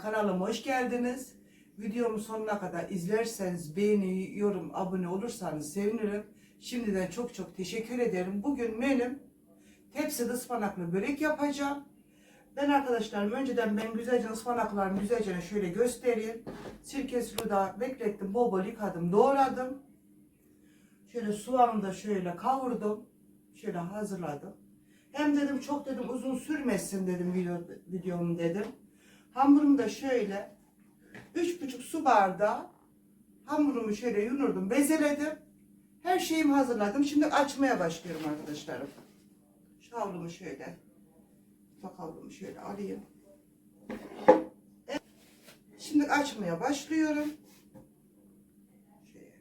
kanalıma hoş geldiniz. Videomu sonuna kadar izlerseniz, beğeni, yorum, abone olursanız sevinirim. Şimdiden çok çok teşekkür ederim. Bugün menüm tepside ıspanaklı börek yapacağım. Ben arkadaşlarım önceden ben güzelce ıspanaklarımı güzelce şöyle göstereyim. Sirke suda beklettim, bol bol yıkadım, doğradım. Şöyle soğanı da şöyle kavurdum. Şöyle hazırladım. Hem dedim çok dedim uzun sürmesin dedim video, videom dedim. Hamurumu da şöyle üç buçuk su bardağı hamurumu şöyle yunurdum, bezeledim. Her şeyimi hazırladım. Şimdi açmaya başlıyorum arkadaşlarım. Şu havlumu şöyle, mutfak havlumu şöyle alayım. Evet. Şimdi açmaya başlıyorum. Şöyle.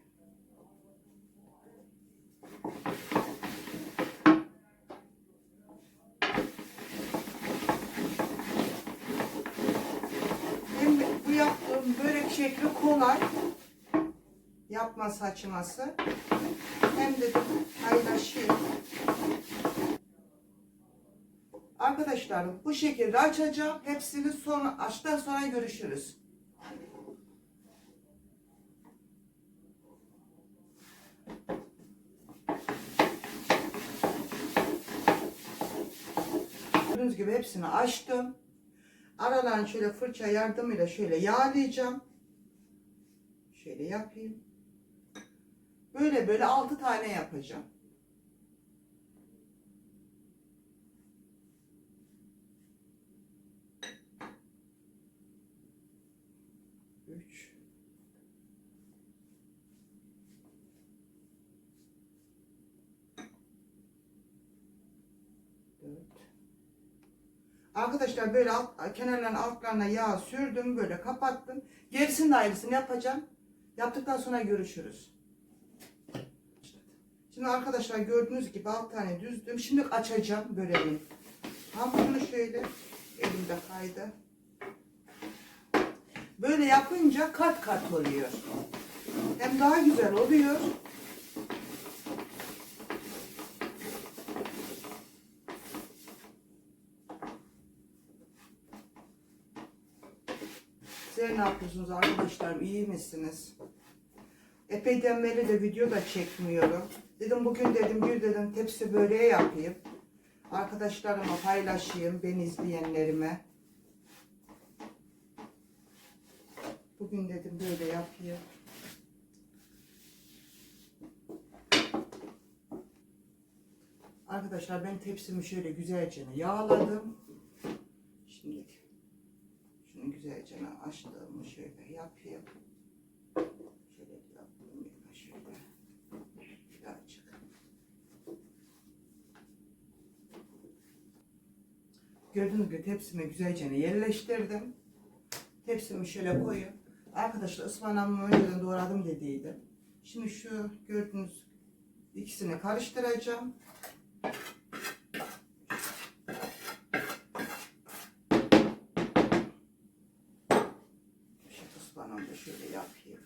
Hem bu yaptığım börek şekli kolay. Yapması açması. Hem de paylaşayım. Arkadaşlarım bu şekilde açacağım. Hepsini sonra açtan sonra görüşürüz. Gördüğünüz gibi hepsini açtım. Aralarını şöyle fırça yardımıyla şöyle yağlayacağım. Şöyle yapayım. Böyle böyle 6 tane yapacağım. Üç. Dört. Arkadaşlar böyle alt, kenarlarına altlarına yağ sürdüm böyle kapattım. Gerisinin de ayrısını yapacağım. Yaptıktan sonra görüşürüz. Şimdi arkadaşlar gördüğünüz gibi alt tane düzdüm. Şimdi açacağım böreği. Hamurunu şöyle elimde kaydı. Böyle yapınca kat kat oluyor. Hem daha güzel oluyor. Size ne yapıyorsunuz arkadaşlarım? İyi misiniz? Epeyden beri de video da çekmiyorum. Dedim bugün dedim bir dedim tepsi böreği yapayım. Arkadaşlarıma paylaşayım, ben izleyenlerime. Bugün dedim böyle yapayım. Arkadaşlar ben tepsimi şöyle güzelce yağladım. Şimdi şunu güzelce açtığımı şöyle yapayım. Şöyle yaptım ya şöyle. Birazcık. Gördüğünüz gibi tepsime güzelce yerleştirdim. Tepsimi şöyle koyup arkadaşlar ıspanağımı önceden doğradım dediydim. Şimdi şu gördüğünüz ikisini karıştıracağım. Şu ıspanağımı da şöyle yapayım.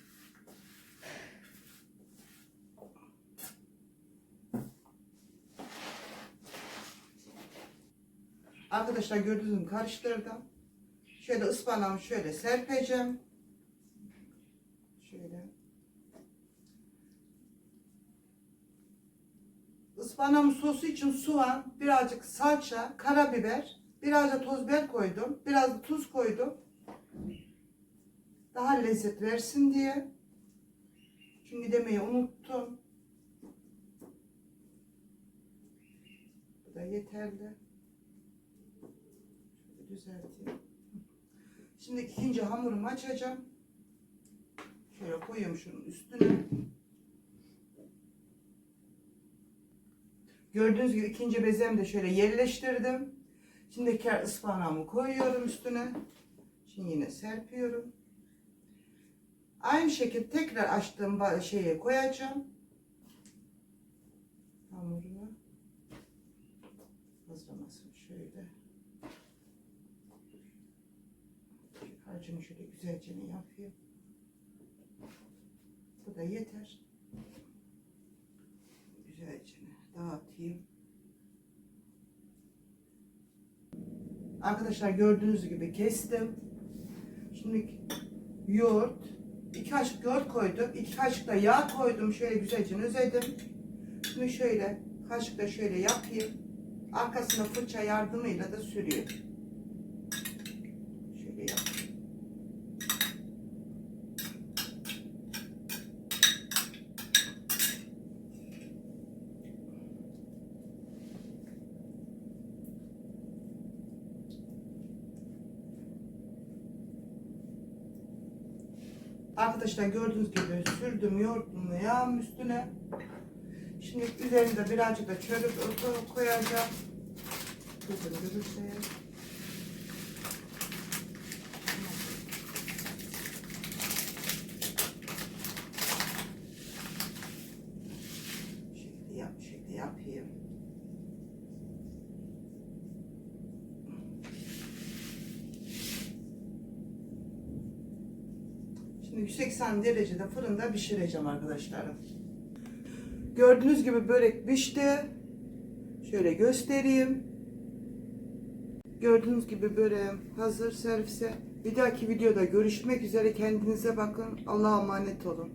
Arkadaşlar gördüğünüz karıştırdım. Şöyle ıspanağımı şöyle serpeceğim. Şöyle. Ispanağımın sosu için soğan, birazcık salça, karabiber, biraz da toz biber koydum. Biraz da tuz koydum. Daha lezzet versin diye. Çünkü demeyi unuttum. Bu da yeterli. Düzelteyim. Şimdi ikinci hamurumu açacağım. Şöyle koyuyorum şunun üstüne. Gördüğünüz gibi ikinci bezemi de şöyle yerleştirdim. Şimdi ker ıspanağımı koyuyorum üstüne. Şimdi yine serpiyorum. Aynı şekilde tekrar açtığım şeye koyacağım. Hamurunu. Hazırlamasın şöyle. Harcımı şöyle güzelce yapayım. Bu da yeter. Güzelce dağıtayım. Arkadaşlar gördüğünüz gibi kestim. Şimdi yoğurt. iki kaşık yoğurt koydum. iki kaşık da yağ koydum. Şöyle güzelce özledim. Şimdi şöyle kaşıkla şöyle yapayım. Arkasına fırça yardımıyla da sürüyor. Şöyle yapayım. Arkadaşlar gördüğünüz gibi sürdüm yoğurtlumu yağım üstüne. Şimdi üzerinde birazcık da çörek koyacağım. Kızım görürse. Şekli yap, şekli yapayım. Şimdi 180 derecede fırında pişireceğim arkadaşlarım. Gördüğünüz gibi börek pişti. Şöyle göstereyim. Gördüğünüz gibi böreğim hazır servise. Bir dahaki videoda görüşmek üzere. Kendinize bakın. Allah'a emanet olun.